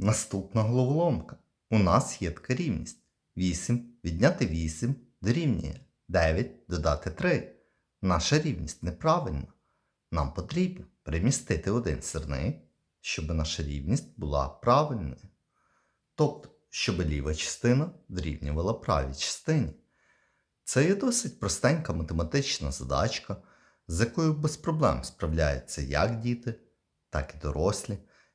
Наступна головоломка. У нас є така рівність. 8 відняти 8 дорівнює 9 додати 3. Наша рівність неправильна. Нам потрібно перемістити один сирник, щоб наша рівність була правильною. Тобто, щоб ліва частина дорівнювала правій частині. Це є досить простенька математична задачка, з якою без проблем справляються як діти, так і дорослі.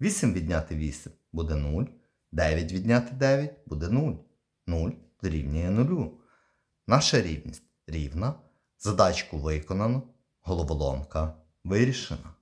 8 відняти 8 буде 0, 9 відняти 9 буде 0. 0 дорівнює 0. Наша рівність рівна. Задачку виконано, головоломка вирішена.